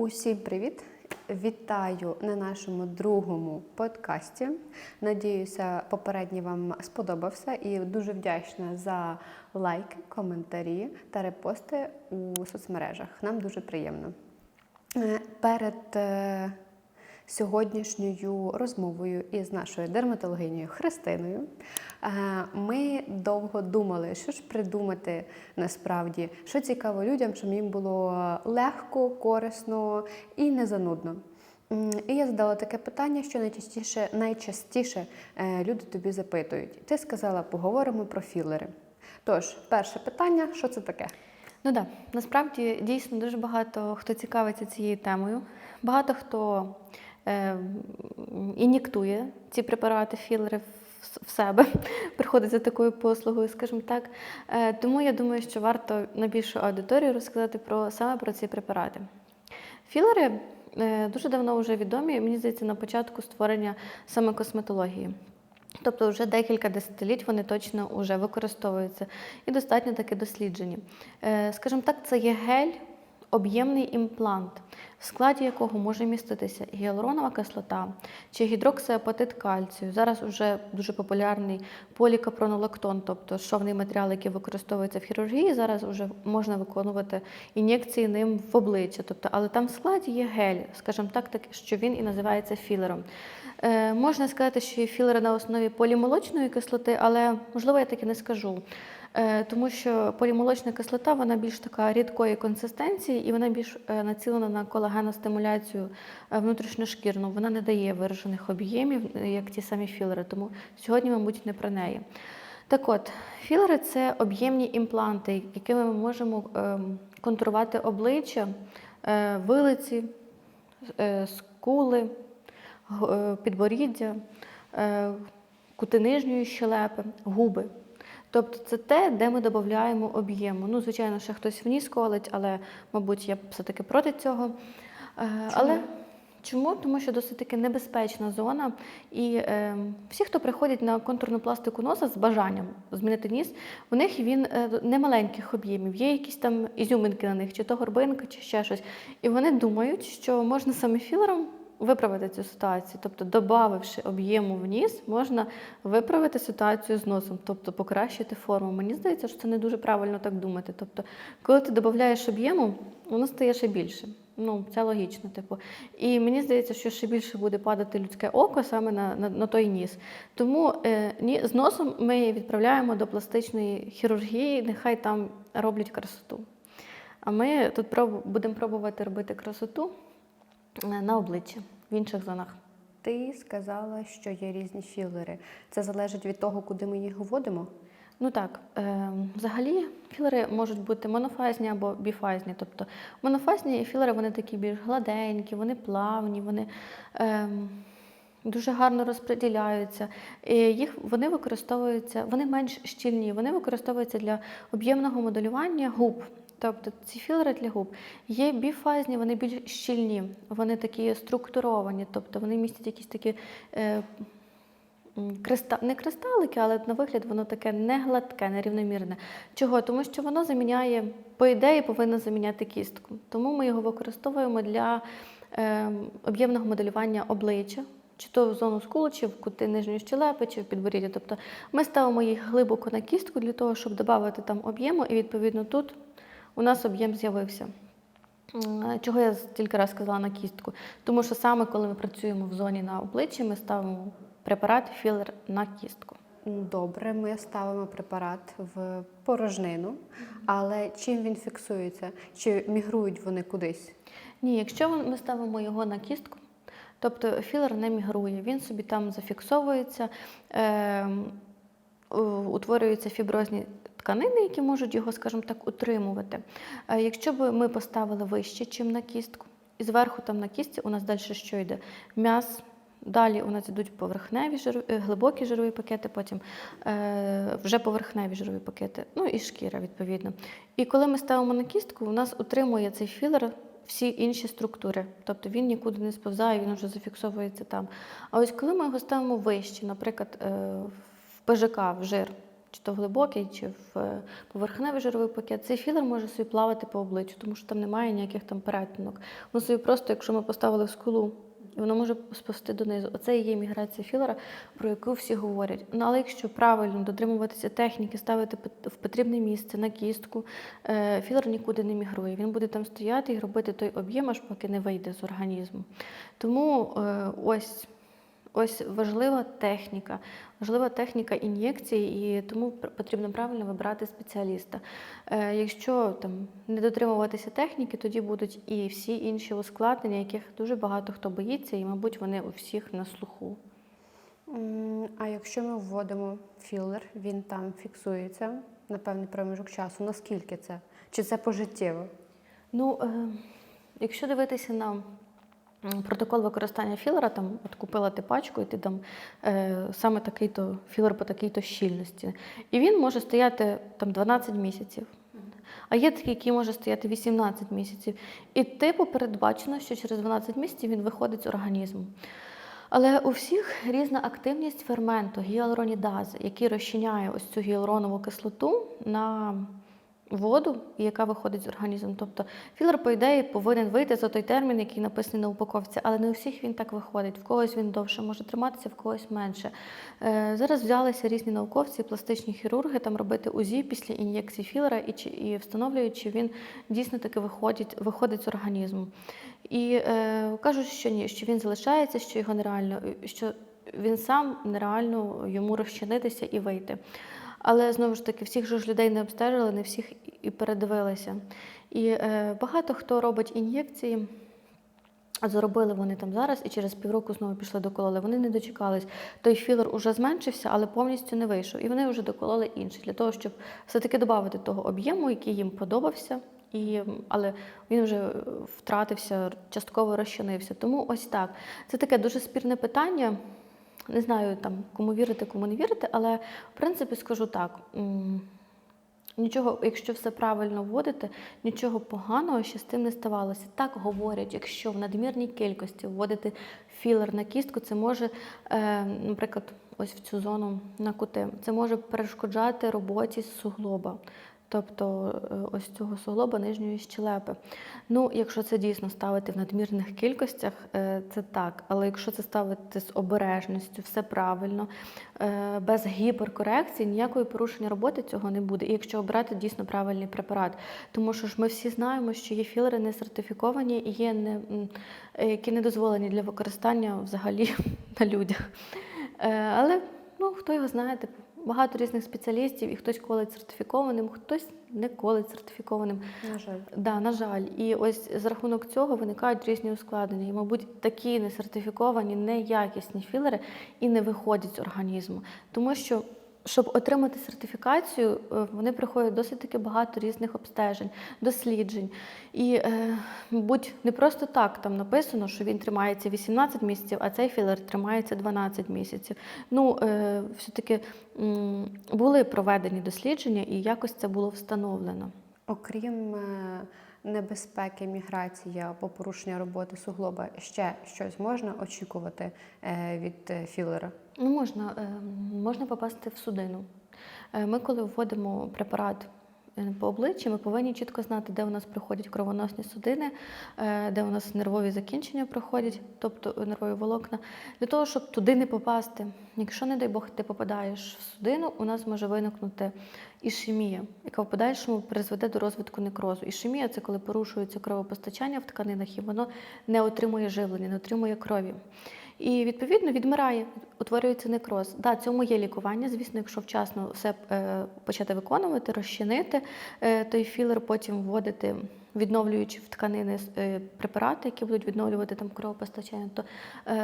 Усім привіт! Вітаю на нашому другому подкасті. Надіюся, попередній вам сподобався і дуже вдячна за лайки, коментарі та репости у соцмережах. Нам дуже приємно. Е, Перед е, сьогоднішньою розмовою із нашою дерматологинею Христиною е, ми довго думали, що ж придумати насправді, що цікаво людям, щоб їм було легко, корисно і не занудно. І я задала таке питання, що найчастіше, найчастіше е, люди тобі запитують. Ти сказала, поговоримо про філери. Тож, перше питання: що це таке? Ну так, насправді дійсно дуже багато хто цікавиться цією темою. Багато хто ін'єктує ці препарати, філери в, себе, приходить за такою послугою, скажімо так. Е, тому я думаю, що варто на більшу аудиторію розказати про саме про ці препарати. Філери е, дуже давно вже відомі, мені здається, на початку створення саме косметології. Тобто вже декілька десятиліть вони точно вже використовуються і достатньо таки досліджені. Е, Скажімо так, це є гель, об'ємний імплант, в складі якого може міститися гіалуронова кислота чи гідроксиапатит кальцію. Зараз вже дуже популярний полікапронолактон, тобто шовний матеріал, який використовується в хірургії. Зараз вже можна виконувати ін'єкції ним в обличчя. Тобто, але там в складі є гель, скажімо так, так що він і називається філером. Е, можна сказати, що є філери на основі полімолочної кислоти, але можливо я так і не скажу. Е, Тому що полімолочна кислота вона більш така рідкої консистенції і вона більш е, націлена на колагеностимуляцію е, внутрішньошкірну. Вона не дає виражених об'ємів, як ті самі філери. Тому сьогодні, мабуть, не про неї. Так от, філери це об'ємні імпланти, якими ми можемо ем, контурувати обличчя, вилиці, скули, підборіддя, кути нижньої щелепи, губи. Тобто це те, де ми додаємо об'єму. Ну, звичайно, ще хтось в ніс колить, але, мабуть, я все-таки проти цього. Е, Але чому? Тому що досить таки небезпечна зона. І е, всі, хто приходять на контурну пластику носа з бажанням змінити ніс, у них він е, не маленьких об'ємів, є якісь там ізюминки на них, чи то горбинка, чи ще щось. І вони думають, що можна саме філером виправити цю ситуацію. Тобто, додавши об'єму в ніс, можна виправити ситуацію з носом, тобто покращити форму. Мені здається, що це не дуже правильно так думати. Тобто, коли ти додаєш об'єму, воно стає ще більше. Ну, це логічно, типу. І мені здається, що ще більше буде падати людське око саме на, на, на той ніс. Тому е, ні, з носом ми відправляємо до пластичної хірургії, нехай там роблять красоту. А ми тут проб, будемо пробувати робити красоту на обличчі в інших зонах. Ти сказала, що є різні філери. Це залежить від того, куди ми їх вводимо. Ну так, е, взагалі філери можуть бути монофазні або біфазні. Тобто монофазні філери вони такі більш гладенькі, вони плавні, вони е, дуже гарно розподіляються. І їх вони використовуються, вони менш щільні, вони використовуються для об'ємного моделювання губ. Тобто ці філери для губ є біфазні, вони більш щільні, вони такі структуровані, тобто вони містять якісь такі. Е, Криста... Не кристалики, але на вигляд воно таке не гладке, нерівномірне. Чого? Тому що воно заміняє, по ідеї, повинно заміняти кістку. Тому ми його використовуємо для е, об'ємного моделювання обличчя, чи то в зону скулу, чи в кути нижньої щелепи, чи в підборіддя. Тобто ми ставимо їх глибоко на кістку для того, щоб додати там об'єму, і відповідно тут у нас об'єм з'явився. Чого я стільки раз сказала на кістку? Тому що саме коли ми працюємо в зоні на обличчі, ми ставимо препарат філер на кістку. Добре, ми ставимо препарат в порожнину, але чим він фіксується? Чи мігрують вони кудись? Ні, якщо ми ставимо його на кістку, тобто філер не мігрує, він собі там зафіксовується, е, утворюються фіброзні тканини, які можуть його, скажімо так, утримувати. Е, якщо б ми поставили вище, чим на кістку, і зверху там на кістці у нас далі що йде? М'яс. Далі у нас йдуть поверхневі жиру, е, глибокі жирові пакети, потім е, вже поверхневі жирові пакети, ну і шкіра, відповідно. І коли ми ставимо на кістку, у нас утримує цей філер всі інші структури. Тобто він нікуди не сповзає, він вже зафіксовується там. А ось коли ми його ставимо вище, наприклад, е, в ПЖК, в жир, чи то в глибокий, чи в е, поверхневий жировий пакет, цей філер може собі плавати по обличчю, тому що там немає ніяких там перетинок. Воно собі просто, якщо ми поставили скулу, і воно може сповзти донизу. Оце і є міграція філера, про яку всі говорять. Ну, але якщо правильно дотримуватися техніки, ставити в потрібне місце на кістку, е, філер нікуди не мігрує. Він буде там стояти і робити той об'єм, аж поки не вийде з організму. Тому е, ось. Ось важлива техніка, важлива техніка ін'єкції, і тому потрібно правильно вибирати спеціаліста. Е, якщо там не дотримуватися техніки, тоді будуть і всі інші ускладнення, яких дуже багато хто боїться, і, мабуть, вони у всіх на слуху. А якщо ми вводимо філер, він там фіксується на певний проміжок часу. Наскільки це? Чи це пожиттєво? Ну, е, якщо дивитися на протокол використання філера, там от купила ти пачку, і ти там е, саме такий-то філер по такій-то щільності. І він може стояти там 12 місяців. А є такий, який може стояти 18 місяців. І типу передбачено, що через 12 місяців він виходить з організму. Але у всіх різна активність ферменту гіалуронідази, який розчиняє ось цю гіалуронову кислоту на воду, яка виходить з організму. Тобто філер, по ідеї, повинен вийти за той термін, який написаний на упаковці, але не у всіх він так виходить. В когось він довше може триматися, в когось менше. Е, зараз взялися різні науковці, пластичні хірурги там робити УЗІ після ін'єкції філера і, чи, і встановлюють, чи він дійсно таки виходить, виходить з організму. І е, кажуть, що ні, що він залишається, що його нереально, що він сам нереально йому розчинитися і вийти. Але знову ж таки, всіх ж людей не обстежили, не всіх і передивилися. І е, багато хто робить ін'єкції. А заробили вони там зараз і через півроку знову пішли докололи. Вони не дочекались. Той філер уже зменшився, але повністю не вийшов. І вони вже докололи інший для того, щоб все-таки додати того об'єму, який їм подобався. І, але він вже втратився, частково розчинився. Тому ось так. Це таке дуже спірне питання. Не знаю там, кому вірити, кому не вірити, але в принципі скажу так. Нічого, якщо все правильно вводити, нічого поганого ще з тим не ставалося. Так говорять, якщо в надмірній кількості вводити філер на кістку, це може, е, наприклад, ось в цю зону на кути, це може перешкоджати роботі суглоба. Тобто е, ось цього суглоба нижньої щелепи. Ну, якщо це дійсно ставити в надмірних кількостях, е, це так. Але якщо це ставити з обережністю, все правильно, е, без гіперкорекції, ніякої порушення роботи цього не буде. І якщо обрати дійсно правильний препарат. Тому що ж ми всі знаємо, що є філери не сертифіковані і є не, які не дозволені для використання взагалі на людях. Але ну, хто його знає, типу, багато різних спеціалістів, і хтось колить сертифікованим, хтось не колить сертифікованим. На жаль. Да, на жаль, і ось за рахунок цього виникають різні ускладнення. І, мабуть, такі несертифіковані, неякісні філери і не виходять з організму. Тому що, щоб отримати сертифікацію, е, вони проходять досить таки багато різних обстежень, досліджень. І, е, мабуть, не просто так там написано, що він тримається 18 місяців, а цей філер тримається 12 місяців. Ну, е, все-таки були проведені дослідження, і якось це було встановлено. Окрім е, небезпеки міграції або порушення роботи суглоба, ще щось можна очікувати е, від е, філера? Ну, можна, е, можна попасти в судину. Ми, коли вводимо препарат по обличчі, ми повинні чітко знати, де у нас проходять кровоносні судини, е, де у нас нервові закінчення проходять, тобто нервові волокна, для того, щоб туди не попасти. Якщо, не дай Бог, ти попадаєш в судину, у нас може виникнути ішемія, яка в подальшому призведе до розвитку некрозу. Ішемія це коли порушується кровопостачання в тканинах, і воно не отримує живлення, не отримує крові. І відповідно відмирає, утворюється некроз. Да, цьому є лікування. Звісно, якщо вчасно все е, почати виконувати, розчинити е, той філер, потім вводити, відновлюючи в тканини е, препарати, які будуть відновлювати там кровопостачання, то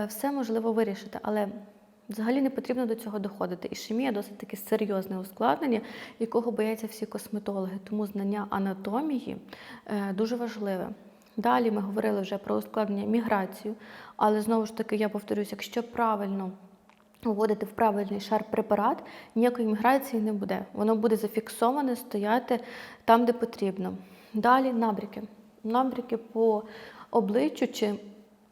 все можливо вирішити. Але Взагалі не потрібно до цього доходити. Ішемія досить таки серйозне ускладнення, якого бояться всі косметологи. Тому знання анатомії дуже важливе. Далі ми говорили вже про ускладнення міграцію, але знову ж таки я повторюсь, якщо правильно вводити в правильний шар препарат, ніякої міграції не буде. Воно буде зафіксоване, стояти там, де потрібно. Далі набріки. Набріки по обличчю чи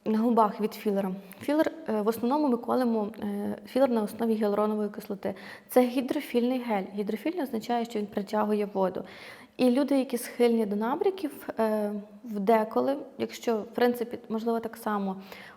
на губах від філера. Філер е, в основному ми колемо е, філер на основі гіалуронової кислоти. Це гідрофільний гель. Гідрофільний означає, що він притягує воду. І люди, які схильні до набряків, е, в деколи, якщо в принципі можливо так само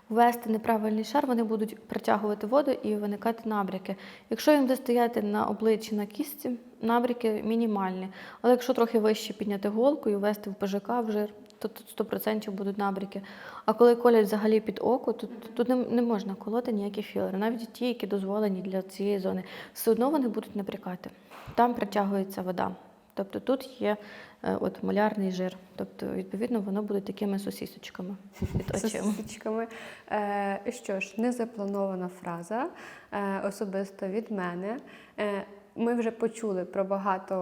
ввести неправильний шар, вони будуть притягувати воду і виникати набряки. Якщо їм стояти на обличчі на кістці, набряки мінімальні. Але якщо трохи вище підняти голку і ввести в ПЖК в жир, то тут 100% будуть набряки. А коли колять взагалі під око, то тут не можна колоти ніякі філери, навіть ті, які дозволені для цієї зони, все одно вони будуть набрякати. Там притягується вода. Тобто тут є е, от малярний жир. Тобто, відповідно, воно буде такими сосісочками під очима. сосисочками. Е, що ж, незапланована фраза е, особисто від мене. Е, ми вже почули про багато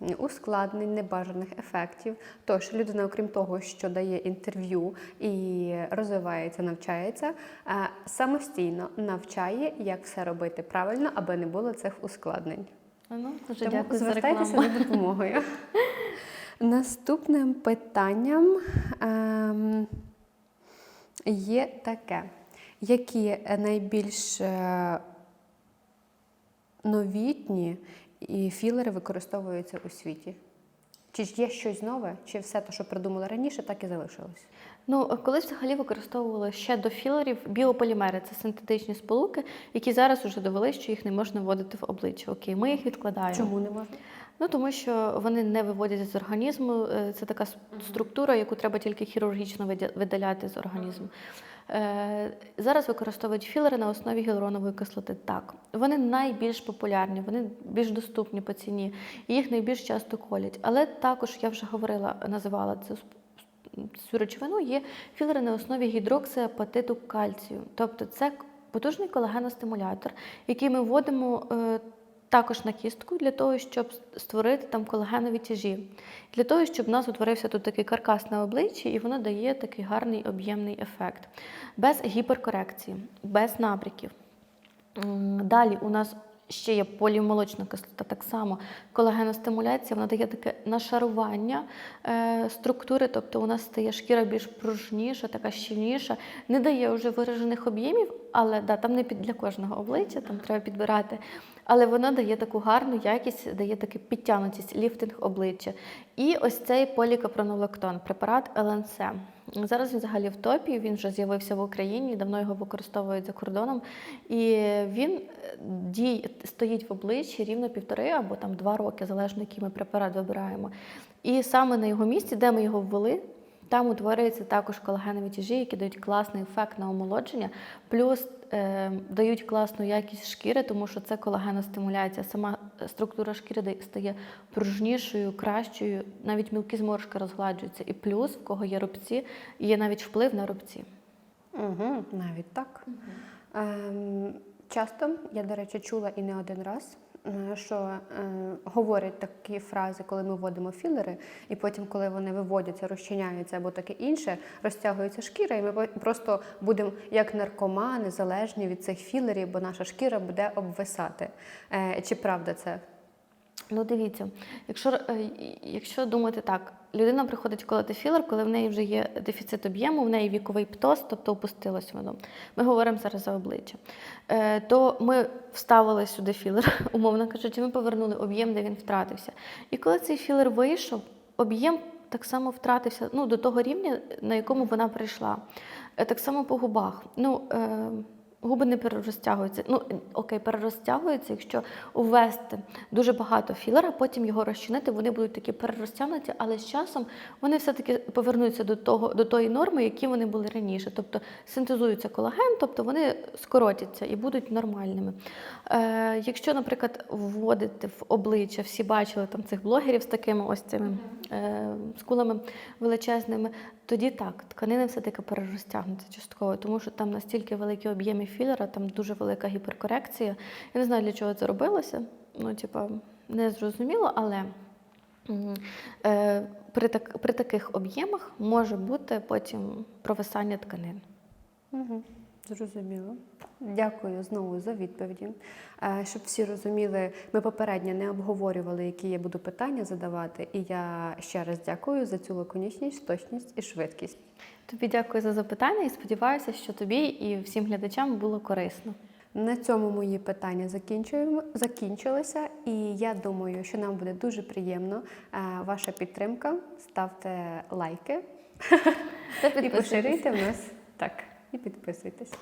е, ускладнень, небажаних ефектів. Тож людина, окрім того, що дає інтерв'ю і розвивається, навчається, е, самостійно навчає, як все робити правильно, аби не було цих ускладнень. Ну, дуже Тому дякую звертайтеся рекламу. за допомогою. Наступним питанням ем, є таке: які найбільш е, новітні і філери використовуються у світі? Чи ж є щось нове, чи все те, що придумали раніше, так і залишилось? Ну, колись взагалі використовували ще до філерів біополімери. Це синтетичні сполуки, які зараз вже довели, що їх не можна вводити в обличчя. Окей, ми їх відкладаємо. Чому не можна? Ну тому що вони не виводяться з організму. Е, Це така структура, яку треба тільки хірургічно видаляти з організму. Е, Зараз використовують філери на основі гіалуронової кислоти. Так, вони найбільш популярні, вони більш доступні по ціні, їх найбільш часто колять. Але також я вже говорила, називала це цю речовину, є філери на основі гідроксиапатиту кальцію. Тобто це потужний колагеностимулятор, який ми вводимо е, також на кістку для того, щоб створити там колагенові тяжі. Для того, щоб у нас утворився тут такий каркас на обличчі, і воно дає такий гарний об'ємний ефект. Без гіперкорекції, без набряків. М, Далі у нас ще є полімолочна кислота, так само колагеностимуляція, вона дає таке нашарування е, структури, тобто у нас стає шкіра більш пружніша, така щільніша, не дає вже виражених об'ємів, але да, там не під для кожного обличчя, там треба підбирати. Але вона дає таку гарну якість, дає таку підтягнутість, ліфтинг обличчя. І ось цей полікапронолактон, препарат ЛНЦ. Зараз він взагалі в топі, він вже з'явився в Україні, давно його використовують за кордоном. І він е, дій, стоїть в обличчі рівно півтори або там два роки, залежно який ми препарат вибираємо. І саме на його місці, де ми його ввели, там утворюються також колагенові тяжі, які дають класний ефект на омолодження, плюс е, дають класну якість шкіри, тому що це колагеностимуляція. Сама структура шкіри стає пружнішою, кращою, навіть мілкі зморшки розгладжуються. І плюс, в кого є рубці, є навіть вплив на рубці. Угу, навіть так. Ем, часто, я, до речі, чула і не один раз, що е, говорять такі фрази, коли ми вводимо філери, і потім, коли вони виводяться, розчиняються або таке інше, розтягується шкіра, і ми просто будемо як наркомани залежні від цих філерів, бо наша шкіра буде обвисати. Е, чи правда це? Ну, дивіться, якщо, е, якщо думати так, людина приходить колоти філер, коли в неї вже є дефіцит об'єму, в неї віковий птоз, тобто опустилось воно. Ми говоримо зараз за обличчя. Е, то ми вставили сюди філер, умовно кажучи, ми повернули об'єм, де він втратився. І коли цей філер вийшов, об'єм так само втратився ну, до того рівня, на якому вона прийшла. Е, Так само по губах. Ну, е, Губи не перерозтягуються. Ну окей, перерозтягуються, якщо ввести дуже багато філера, потім його розчинити, вони будуть такі перерозтягнуті, але з часом вони все-таки повернуться до того, до тої норми, які вони були раніше. Тобто синтезується колаген, тобто вони скоротяться і будуть нормальними. Е, якщо, наприклад, вводити в обличчя, всі бачили там цих блогерів з такими ось цими е, скулами величезними, тоді так, тканини все-таки перерозтягнуться частково, тому що там настільки великі об'єми філера, там дуже велика гіперкорекція. Я не знаю, для чого це робилося. Ну, типа, не зрозуміло, але е, при, так, при таких об'ємах може бути потім провисання тканин. Угу, зрозуміло. Дякую знову за відповіді. Е, Щоб всі розуміли, ми попередньо не обговорювали, які я буду питання задавати, і я ще раз дякую за цю лаконічність, точність і швидкість. Тобі дякую за запитання і сподіваюся, що тобі і всім глядачам було корисно. На цьому мої питання закінчилися, і я думаю, що нам буде дуже приємно е, ваша підтримка. Ставте лайки і поширюйте в нас так. І підписуйтесь.